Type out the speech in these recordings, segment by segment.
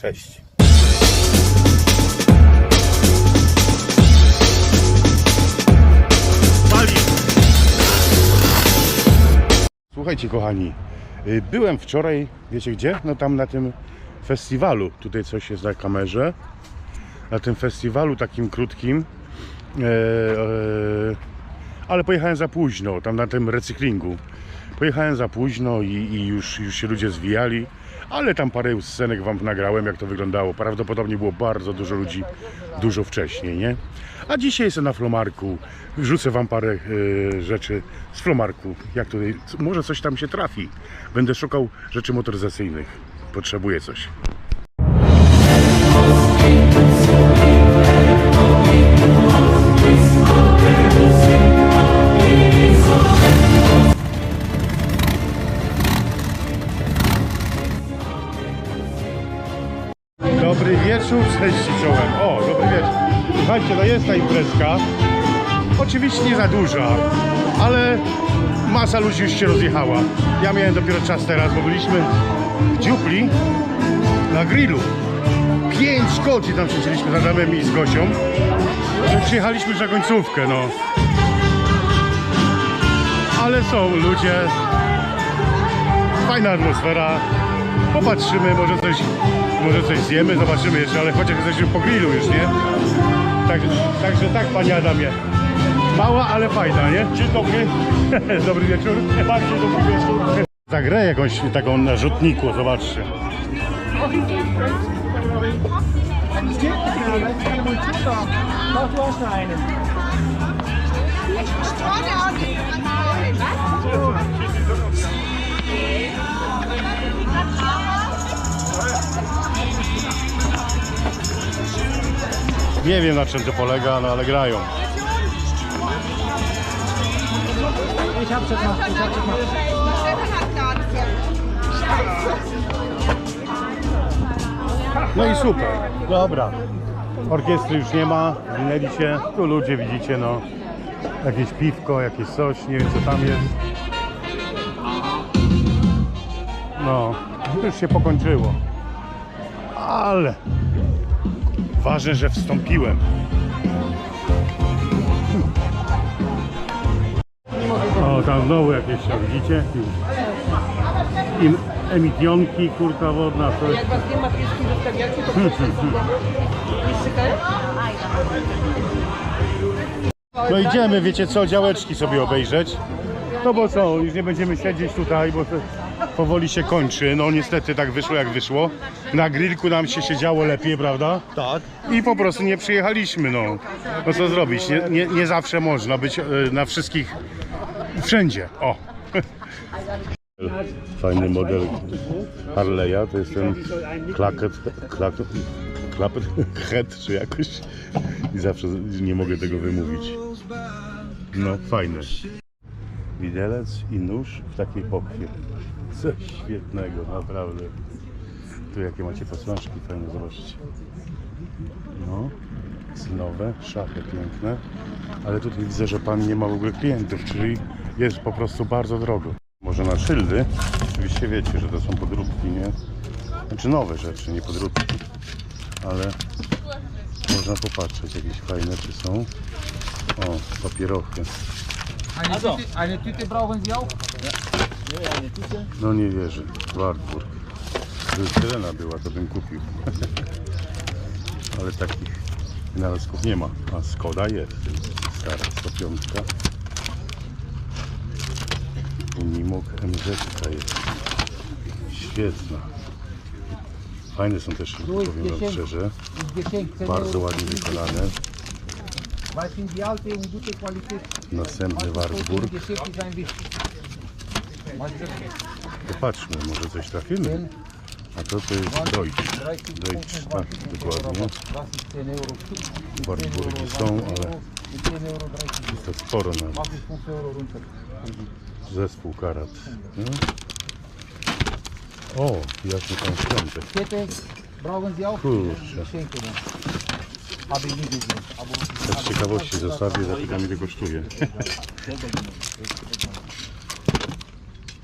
Cześć. Słuchajcie kochani, y, byłem wczoraj, wiecie gdzie? No tam na tym festiwalu, tutaj coś jest na kamerze, na tym festiwalu takim krótkim, e, e, ale pojechałem za późno, tam na tym recyklingu. Pojechałem za późno i, i już, już się ludzie zwijali, ale tam parę scenek wam nagrałem, jak to wyglądało. Prawdopodobnie było bardzo dużo ludzi dużo wcześniej, nie? A dzisiaj jestem na Flomarku. Wrzucę wam parę e, rzeczy z Flomarku. Jak tutaj, może coś tam się trafi. Będę szukał rzeczy motoryzacyjnych. Potrzebuję coś. Oczywiście nie za duża, ale masa ludzi już się rozjechała. Ja miałem dopiero czas teraz, bo byliśmy w Dziupli na grillu. Pięć godzin tam siedzieliśmy z Adamem i z Gosią. Przyjechaliśmy już na końcówkę, no. Ale są ludzie. Fajna atmosfera. Popatrzymy, może coś, może coś zjemy, zobaczymy jeszcze, ale chociaż jesteśmy po grillu już, nie? Tak, także tak, panie Adamie. Mała, ale fajna, nie? Dzień dobry. dobry wieczór. Bardzo dobry wieczór. Zagrę jakąś taką na rzutniku, zobaczcie. Nie wiem na czym to polega, no ale grają. No i super. Dobra. Orkiestry już nie ma, zwinęli się. Tu ludzie widzicie, no. Jakieś piwko, jakieś coś, nie wiem co tam jest. No, już się pokończyło. Ale ważne, że wstąpiłem. O, tam znowu jakieś, o, widzicie? I emitionki, kurka wodna, coś. Jak was nie ma pieski zostawiacie, to proszę. No idziemy, wiecie co, działeczki sobie obejrzeć. No bo co, już nie będziemy siedzieć tutaj, bo to powoli się kończy. No niestety tak wyszło jak wyszło. Na grillku nam się siedziało lepiej, prawda? Tak. I po prostu nie przyjechaliśmy, no. No co zrobić, nie, nie, nie zawsze można być e, na wszystkich, wszędzie, o. Fajny model Harley'a, to jest ten klaket, klaket, klapet, head czy jakoś. I zawsze nie mogę tego wymówić. No, fajne. Widelec i nóż w takiej pokwie. Coś świetnego, naprawdę. Tu jakie macie posłanczki fajne, zobaczcie. No, cynowe, szachy piękne. Ale tutaj widzę, że pan nie ma w ogóle klientów, czyli jest po prostu bardzo drogo. Może na szyldy, oczywiście wiecie, że to są podróbki, nie? Znaczy nowe rzeczy, nie podróbki. Ale można popatrzeć, jakieś fajne czy są. O, papierochy. Eine, Tüte, eine Tüte brauchen Sie auch? No nie wierzę. Wartburg. Gdyby Syrena była, to bym kupił. Ale takich wynalazków nie ma. A Skoda jest. Stara 105. Unimog MZ jest. Świetna. Fajne są też, powiem wam szczerze. Das Geschenk 10 Bardzo ładnie wykonane. Następny Wartburg. Geschenk ist ein bisschen. Was ist das? Popatrzmy, może coś trafimy. A to to jest Deutsch. 30, Deutsch, tak, 25 dokładnie. Was ist 10 Euro Stück? Wartburgi 10 są, ale Mit 10 Euro 30. jest to sporo na Was ist 5 Euro runter? zespół karat. No. O, jasny pan świątek. Kurczę. Nie z ciekawości zostawię, zapytam ile kosztuje.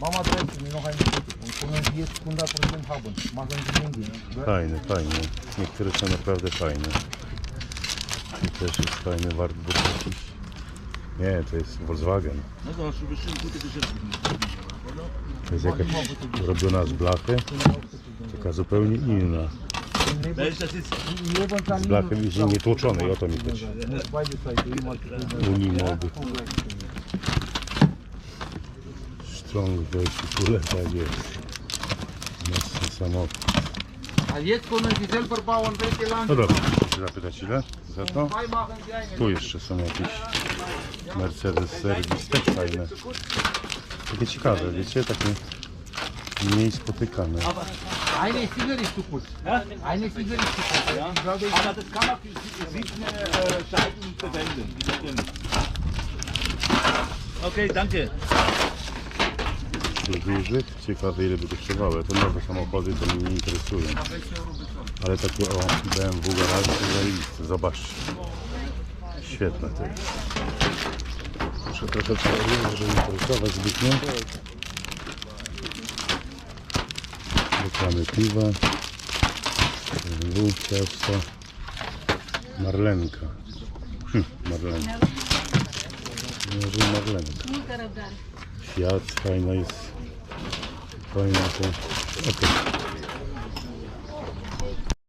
Mama 100% haben. Machen Sie Handy. gell? Fajne, fajne. Niektóre są naprawdę fajne. Tu też jest fajny wartburg jakiś. Nie, to jest Volkswagen. To jest jakaś robiona z blachy. Taka zupełnie inna. Z blachy widzicie nietłoczonej, o to mi chodzi. Unimog. Strong Kule, tak jest. Mocny samochód. A jetzt können Sie selber bauen, welche Land. No dobra, muszę zapytać ile za to? Tu jeszcze są jakieś Mercedes Service, też fajne. Takie ciekawe, wiecie, takie mniej spotykane. Eine Finger ist zu kurz. Eine Finger ist zu kurz. Ich Aber das kann man für siebene äh, verwenden. die. Okay, danke. Dużych, ciekawe ile by kosztowały. To nowe samochody to mnie nie interesują. Ale takie o BMW garaże to zajebiste, zobaczcie. Świetne to jest. Muszę troszeczkę żeby nie porysować zbytnio. Reklamy piwa. BMW, ciasto. Marlenka. Hm, Marlenka. Może Marlenka. Fiat, fajna jest. Fajna to. Okej.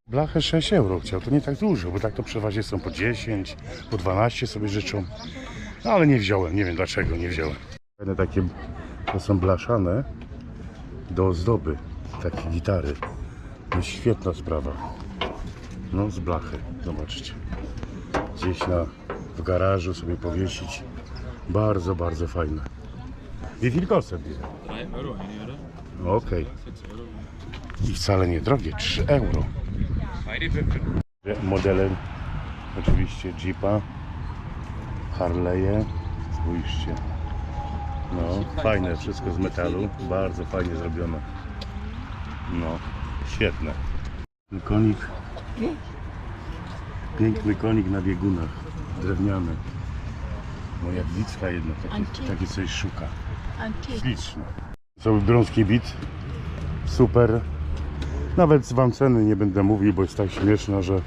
Blachę 6 euro chciał, to nie tak dużo, bo tak to przeważnie są po 10, po 12 sobie życzą. No ale nie wziąłem, nie wiem dlaczego nie wziąłem. Fajne takie, to są blaszane do ozdoby, takie gitary. No świetna sprawa. No z blachy, zobaczcie. Gdzieś na, w garażu sobie powiesić. Bardzo, bardzo fajne. Wie viel kostet diese? 3 euro, Okej. I wcale nie drogie, 3 euro. Modele oczywiście Jeepa, Harley'e, spójrzcie. No, fajne, wszystko z metalu, bardzo fajnie zrobione. No, świetne. Konik, piękny konik na biegunach, drewniany. Moja blicka jedna, takie, takie coś szuka. Śliczne. Cały brązki bit. Super. Nawet wam ceny nie będę mówił, bo jest tak śmieszna, że,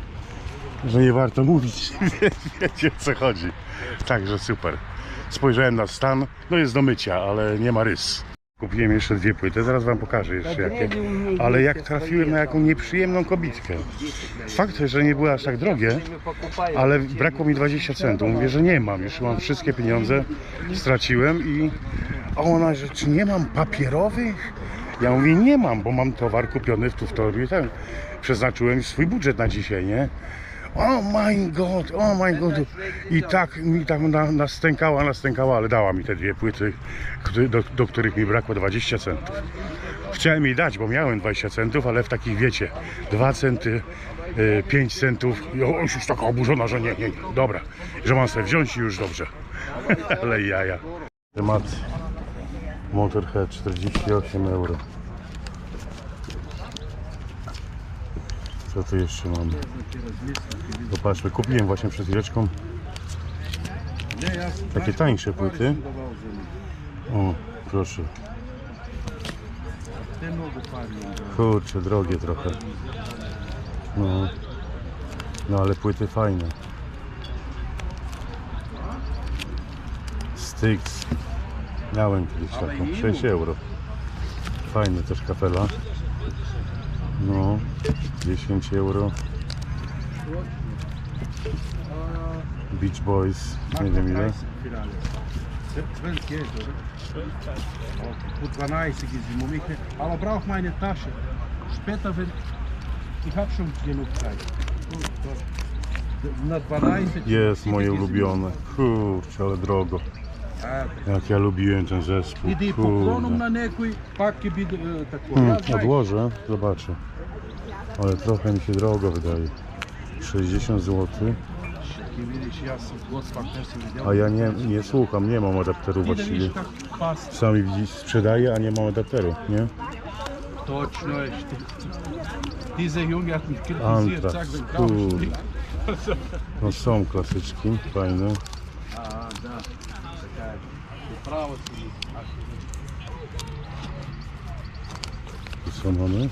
że nie warto mówić. Wie- Wiecie o co chodzi. Także super. Spojrzałem na stan. No jest do mycia, ale nie ma rys. Kupiłem jeszcze dwie płyty, zaraz wam pokażę jeszcze jakie. Ale jak trafiłem na jaką nieprzyjemną kobitkę. Fakt, że nie były aż tak drogie, ale brakło mi 20 centów. Mówię, że nie mam, już mam wszystkie pieniądze, straciłem i a ona, że czy nie mam papierowych? Ja mówię, nie mam, bo mam towar kupiony w tu w torbie, ten. Przeznaczyłem swój budżet na dzisiaj, nie? Oh my god, oh my god. I tak mi tam na, nastękała, nastękała, ale dała mi te dwie płyty, do, do których mi brakło 20 centów. Chciałem jej dać, bo miałem 20 centów, ale w takich wiecie, 2 centy, 5 centów. I o, już taka oburzona, że nie, nie, nie. Dobra, że mam sobie wziąć i już dobrze. ale jaja. Temat Motorhead 48 euro. Co tu jeszcze mamy? Popatrzmy, kupiłem właśnie przed chwileczką takie tańsze płyty. O, proszę. Kurczę, drogie trochę. No, no ale płyty fajne. Styx. Miałem kiedyś taką. 6 euro. Fajny też kapela. No, 10 euro. Beach Boys, nie wiem ile. 12 Geld, oder? Okay, gut, 12 ist im Moment. nicht. Aber braucht meine Tasche. Später, wenn. Ich habe schon genug Zeit. Na 12. Jest moje ulubione. Kurczę, ale drogo. A, Jak ja lubiłem ten zespół. Іди поклоном Kurde. на некую, папки бід е, таку. Hmm, Я знаю, odłożę, zobaczę. Ale trochę mi się drogo wydaje. 60 zł. Ти видиш, я с год с партнерством видел. A ja nie, nie słucham, nie mam adapteru Ти да właściwie. видиш как пас. Sami widzisz, sprzedaję, a nie mam adapteru, nie? Точно е. Diese Junge hat mich kritisiert, Antrax, sagt, wenn Frauen kurde. spricht. No są klasyczki, fajne. А, да. Такая. Ты право Co mamy?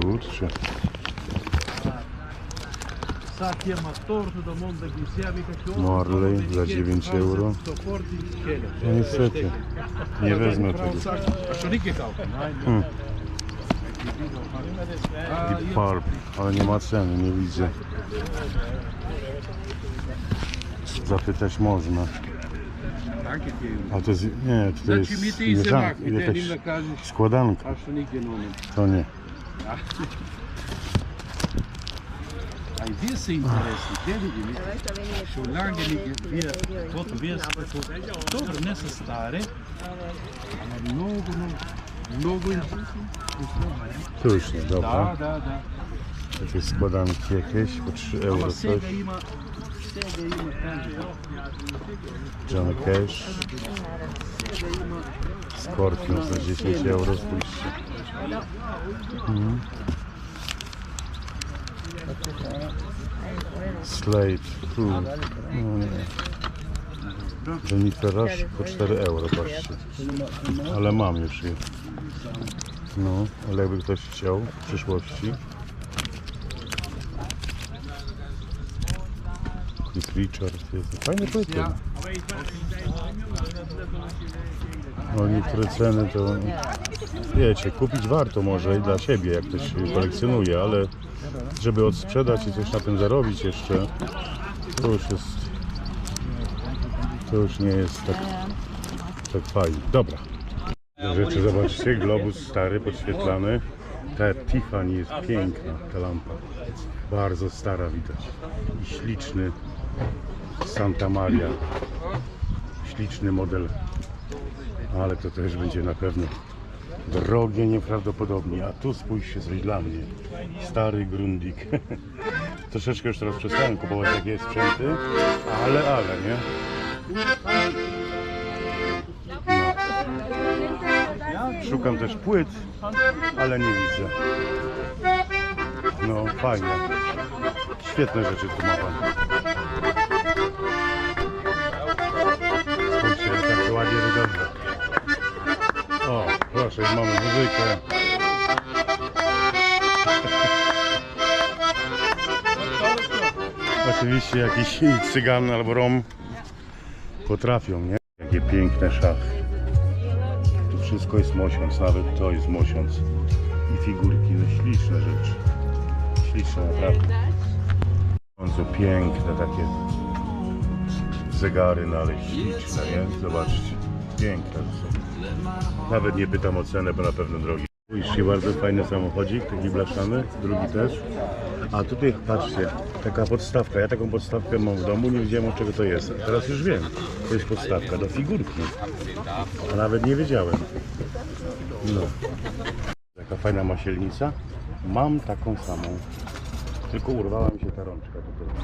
Kurczę. Sakia torto do Monte Gusiami Marley za 9 euro. No niestety, nie wezmę tego. Što nike kao? Hmm. Deep Pulp, ale nie ma ceny, nie widzę. Zapytać można. A to jest, nie, to jest ti se jeżan- mak, mi te jakaś składanka, to nie. A i vi se interesni, gdje vidim? Što lange stare, ali Tu już nie, Da, dobra. da, da. Jakieś składanki jakieś, po 3 euro coś. Sega ima, Sega ima, kaže, John Cash. Scorpion za 10 euro, spójrzcie. Mhm. Slate, tu. No nie. Jennifer Rush po 4 euro, patrzcie. Ale mam już je. No, ale jakby ktoś chciał w przyszłości. Chris Richard jest fajny płyty. No niektóre ceny to wiecie, kupić warto może i dla siebie, jak ktoś kolekcjonuje, ale żeby odsprzedać i coś na tym zarobić jeszcze, to już jest to już nie jest tak, tak fajnie. Dobra. Rzeczy zobaczcie, globus stary, podświetlany. Ta Tiffany jest piękna, ta lampa. Bardzo stara widać. I śliczny Santa Maria. Śliczny model. Ale to też będzie na pewno drogie nieprawdopodobnie. A tu spójrzcie coś dla mnie. Stary Grundig. Troszeczkę już teraz przestałem kupować takie sprzęty, ale, ale, nie? Szukam też płyt, ale nie widzę. No, fajne. Świetne rzeczy tu ma pan. Spójrzcie, tak ładnie wygląda. O, proszę, mamy muzykę. Oczywiście jakiś cygan albo rom potrafią, nie? Jakie piękne szachy. Wszystko jest mosiąc, nawet to jest mosiąc. I figurki, no śliczne rzeczy. Śliczne naprawdę. Bardzo piękne takie zegary, no ale śliczne, nie? Zobaczcie. Piękne są. Nawet nie pytam o cenę, bo na pewno drogi. Spójrzcie, bardzo fajny samochodzik, taki blaszany, drugi też. A tutaj patrzcie, taka podstawka. Ja taką podstawkę mam w domu, nie wiedziałem czego to jest. Teraz już wiem. To jest podstawka do figurki. A nawet nie wiedziałem. No. Taka fajna masielnica. Mam taką samą. Tylko urwała mi się ta rączka tutaj.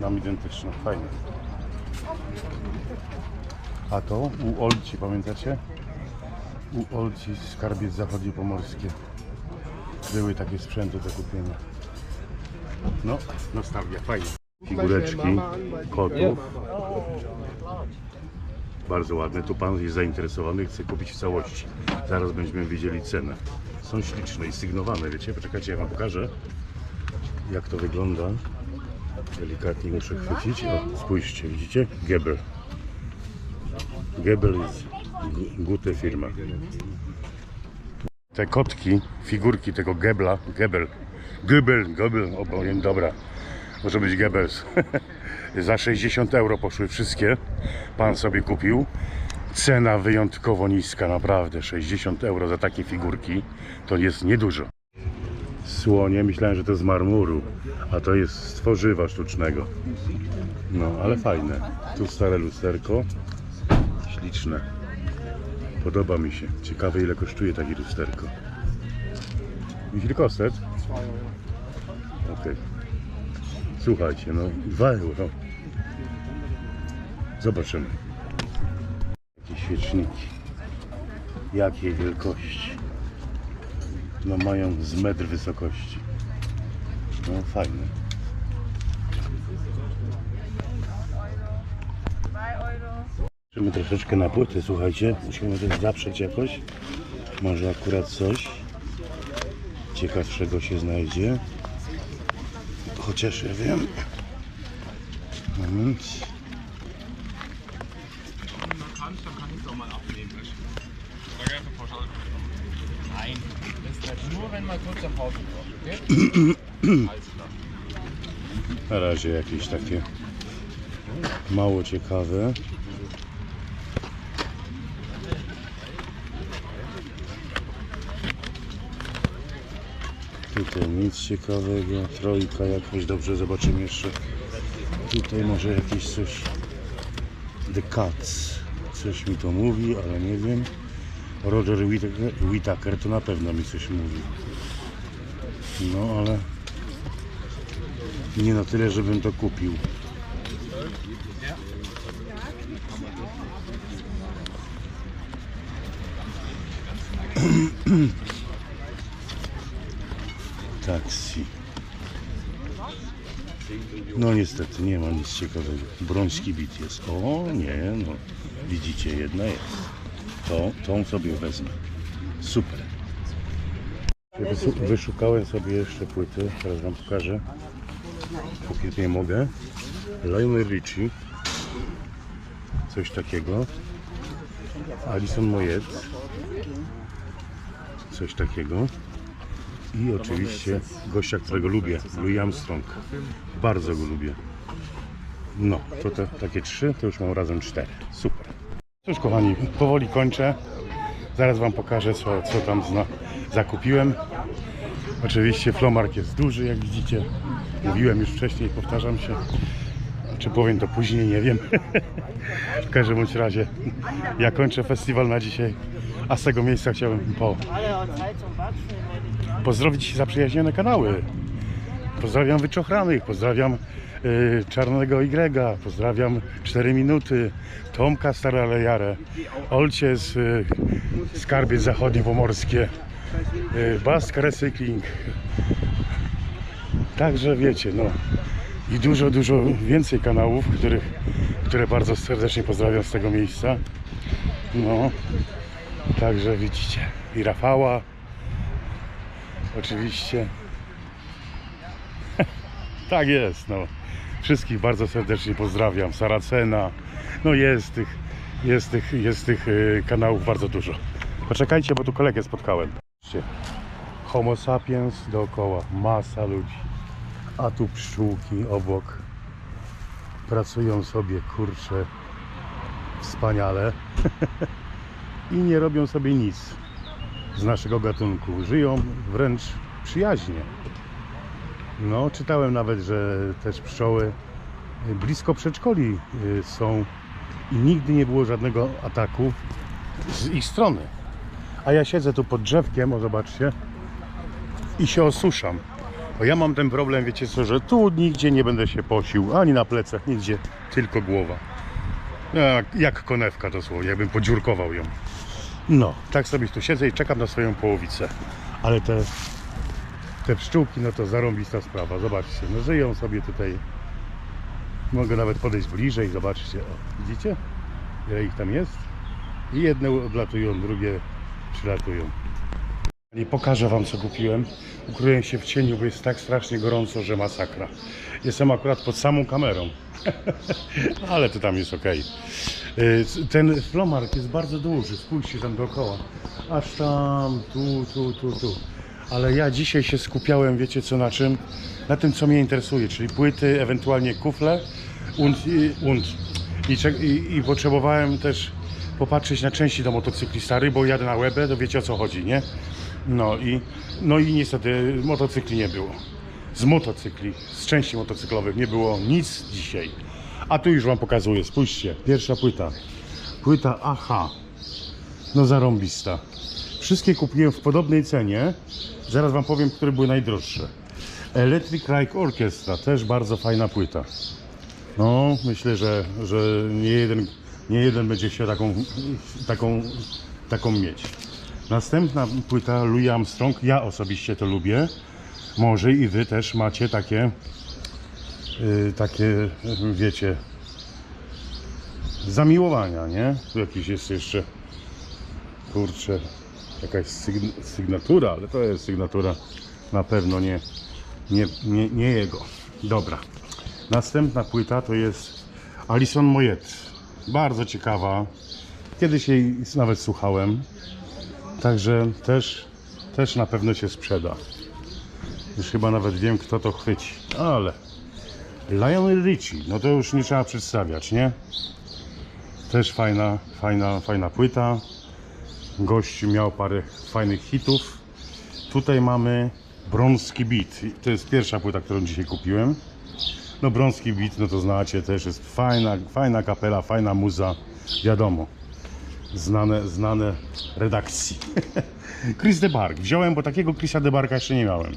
Mam identyczną. Fajnie. A to u Olci, pamiętacie? U Olci skarbiec zachodniopomorskie. Były takie sprzęty do kupienia. No, nostalgia, fajnie. Figureczki kotów. Bardzo ładne. Tu pan jest zainteresowany, chce kupić w całości. Zaraz będziemy wiedzieli cenę. Są śliczne i sygnowane, wiecie? Poczekajcie, ja wam pokażę, jak to wygląda. Delikatnie muszę chwycić. O, spójrzcie, widzicie? Gebel. Gebel jest gu- gute firma. Te kotki, figurki tego Gebla, Gebel, Gebel, Gebel, o powiem, dobra, może być Goebbels. Za 60 euro poszły wszystkie. Pan sobie kupił. Cena wyjątkowo niska, naprawdę. 60 euro za takie figurki to jest niedużo. Słonie, myślałem, że to z marmuru, a to jest z tworzywa sztucznego. No, ale fajne. Tu stare lusterko. Śliczne. Podoba mi się. Ciekawe ile kosztuje takie lusterko. Wie viel kostet? Okej. Słuchajcie, no 2 euro. Zobaczymy. Jakie świeczniki. Jakiej wielkości. No mają z metr wysokości. No fajne. Patrzymy troszeczkę na płyty, słuchajcie. Musimy też zaprzeć jakoś. Może akurat coś ciekawszego się znajdzie. Chociaż ja wiem. Moment. Nein, wenn klar. Na razie jakieś takie mało ciekawe. Tutaj nic ciekawego. Trojka jakaś, dobrze, zobaczymy jeszcze. Tutaj może jakieś coś. The Cats. Coś mi to mówi, ale nie wiem. Roger Whittaker to na pewno mi coś mówi. No ale nie na tyle, żebym to kupił. Taksi. No niestety nie ma nic ciekawego. Broński bit jest. O nie, no widzicie, jedna jest. To, tą sobie wezmę. Super. Wyszukałem sobie jeszcze płyty, teraz wam pokażę póki nie mogę. Lionel Richie. Coś takiego. Alison Moyet. Coś takiego. I oczywiście gościa, którego lubię, Louis Armstrong. Bardzo go lubię. No, to te, takie trzy, to już mam razem cztery. Super. Cóż kochani, powoli kończę. Zaraz wam pokażę, co, co tam zna, zakupiłem. Oczywiście flomark jest duży, jak widzicie. Mówiłem już wcześniej, powtarzam się. Czy powiem to później, nie wiem. w każdym bądź razie ja kończę festiwal na dzisiaj, a z tego miejsca chciałbym po... pozdrowić zaprzyjaźnione kanały. Pozdrawiam Wyczochranych, pozdrawiam y, Czarnego Y, pozdrawiam 4 Minuty, Tomka Staralejarę, Olcie z y, Skarbiec Zachodniopomorskie, y, Bask Recycling. Także wiecie, no i dużo, dużo więcej kanałów, których, które bardzo serdecznie pozdrawiam z tego miejsca. No, także widzicie i Rafała, oczywiście. tak jest, no. Wszystkich bardzo serdecznie pozdrawiam. Saracena. No jest tych, jest tych, jest tych y, kanałów bardzo dużo. Poczekajcie, bo tu kolegę spotkałem. Homo sapiens dookoła, masa ludzi. A tu pszczółki obok. Pracują sobie, kurcze, wspaniale. I nie robią sobie nic z naszego gatunku. Żyją wręcz przyjaźnie. No, czytałem nawet, że też pszczoły blisko przedszkoli y, są i nigdy nie było żadnego ataku z ich strony. A ja siedzę tu pod drzewkiem, o zobaczcie, i się osuszam. Bo ja mam ten problem, wiecie co, że tu nigdzie nie będę się posił, ani na plecach, nigdzie, tylko głowa. Jak, jak konewka dosłownie, jakbym podziurkował ją. No, tak sobie tu siedzę i czekam na swoją połowicę. Ale te, te pszczółki, no to zarąbista sprawa. Zobaczcie, no żyją sobie tutaj. Mogę nawet podejść bliżej, zobaczcie. O, widzicie? Ile ich tam jest? I jedne odlatują, drugie przylatują. Nie pokażę wam co kupiłem. Ukryłem się w cieniu, bo jest tak strasznie gorąco, że masakra. Jestem akurat pod samą kamerą. Ale to tam jest ok. Ten flomark jest bardzo duży. Spójrzcie tam dookoła. Aż tam, tu, tu, tu, tu. Ale ja dzisiaj się skupiałem, wiecie co na czym? Na tym, co mnie interesuje, czyli płyty, ewentualnie kufle und, und. I, i, I potrzebowałem też popatrzeć na części do motocykli stary, bo jadę na łebę, to wiecie o co chodzi, nie? No i, no i niestety motocykli nie było. Z motocykli, z części motocyklowych nie było nic dzisiaj. A tu już Wam pokazuję, spójrzcie, pierwsza płyta. Płyta AHA. No zarąbista. Wszystkie kupiłem w podobnej cenie. Zaraz Wam powiem, które były najdroższe. Electric Reich Orchestra, też bardzo fajna płyta. No, myślę, że, że nie, jeden, nie jeden będzie się taką, taką, taką mieć. Następna płyta Louis Armstrong, ja osobiście to lubię. Może i wy też macie takie, yy, takie, wiecie, zamiłowania, nie? Tu jakiś jest jeszcze, kurczę, jakaś sygn sygnatura, ale to jest sygnatura na pewno nie, nie, nie, nie jego. Dobra. Następna płyta to jest Alison Moyet. Bardzo ciekawa. Kiedyś jej nawet słuchałem. Także też, też na pewno się sprzeda. Już chyba nawet wiem, kto to chwyci. Ale Lionel Richie, no to już nie trzeba przedstawiać, nie? Też fajna, fajna, fajna płyta. Gość miał parę fajnych hitów. Tutaj mamy Brąski Beat. To jest pierwsza płyta, którą dzisiaj kupiłem. No Brąski Beat, no to znacie, też jest fajna, fajna kapela, fajna muza, wiadomo. Znane, znane redakcji. Chris DeBark. Wziąłem, bo takiego Chrisa DeBarka jeszcze nie miałem.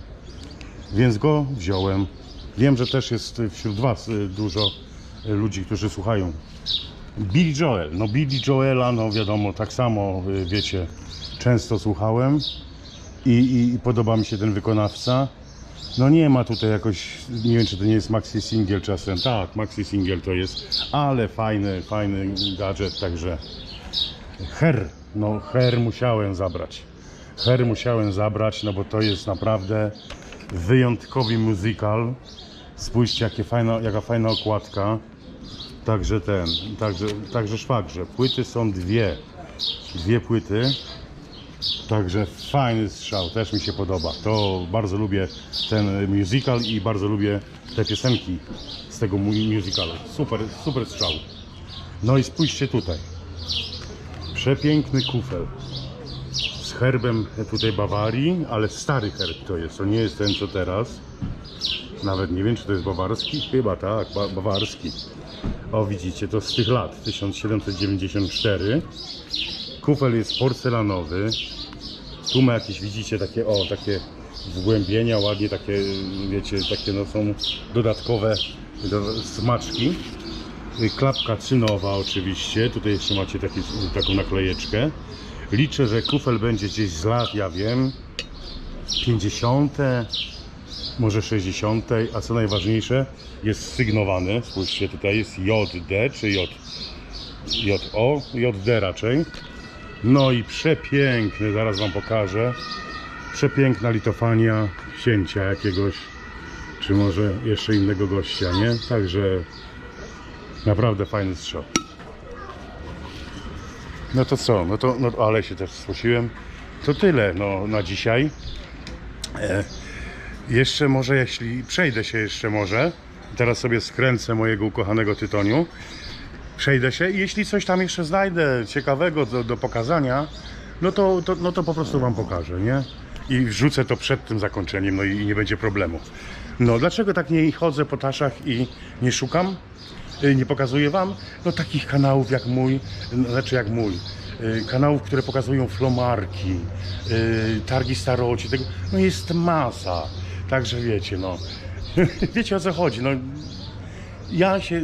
Więc go wziąłem. Wiem, że też jest wśród Was y, dużo y, ludzi, którzy słuchają. Billy Joel. No Billy Joela, no wiadomo, tak samo, y, wiecie, często słuchałem i, i, i podoba mi się ten wykonawca. No nie ma tutaj jakoś, nie wiem czy to nie jest maxi single czasem. Tak, maxi single to jest, ale fajny, fajny gadżet, także Her, no Her musiałem zabrać. Her musiałem zabrać, no bo to jest naprawdę wyjątkowy musical. Spójrzcie, jakie fajna, jaka fajna okładka. Także ten, także, także szwagrze. Płyty są dwie. Dwie płyty. Także fajny strzał, też mi się podoba. To bardzo lubię ten musical i bardzo lubię te piosenki z tego mu- musicalu. Super, super strzał. No i spójrzcie tutaj. Przepiękny kufel z herbem tutaj Bawarii, ale stary herb to jest, to nie jest ten co teraz. Nawet nie wiem czy to jest bawarski, chyba tak, ba bawarski. O widzicie, to z tych lat, 1794. Kufel jest porcelanowy. Tu ma jakieś, widzicie, takie, o, takie wgłębienia, ładnie takie, wiecie, takie no są dodatkowe do, smaczki. Y, Klapka cynowa oczywiście, tutaj jeszcze macie taki, taką naklejeczkę. Liczę, że kufel będzie gdzieś z lat, ja wiem, 50, może 60, a co najważniejsze, jest sygnowany. Spójrzcie, tutaj jest JD czy J, JO, JD raczej. No i przepiękny, zaraz Wam pokażę. Przepiękna litofania księcia jakiegoś, czy może jeszcze innego gościa, nie? Także naprawdę fajny strzał. No to co? No to, no, ale się też spociłem. To tyle no, na dzisiaj. E, jeszcze może, jeśli przejdę się jeszcze może, teraz sobie skręcę mojego ukochanego tytoniu, przejdę się i jeśli coś tam jeszcze znajdę ciekawego do, do pokazania, no to, to, no to po prostu Wam pokażę, nie? I wrzucę to przed tym zakończeniem, no i, i nie będzie problemu. No dlaczego tak nie chodzę po taszach i nie szukam? Y, Nie pokazuję Wam? No takich kanałów jak mój, znaczy jak mój, y, kanałów, które pokazują flomarki, y, targi staroci, tego, no jest masa. Także wiecie, no, wiecie o co chodzi, no, ja się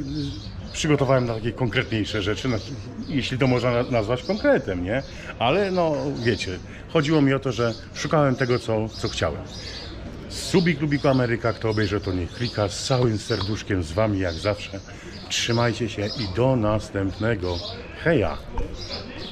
przygotowałem na takie konkretniejsze rzeczy, na, jeśli to można na- nazwać konkretem, nie? Ale no, wiecie, chodziło mi o to, że szukałem tego, co, co chciałem. Subik Lubiku Ameryka, kto obejrzy to niech klika z całym serduszkiem z Wami jak zawsze. Trzymajcie się i do następnego. Heja!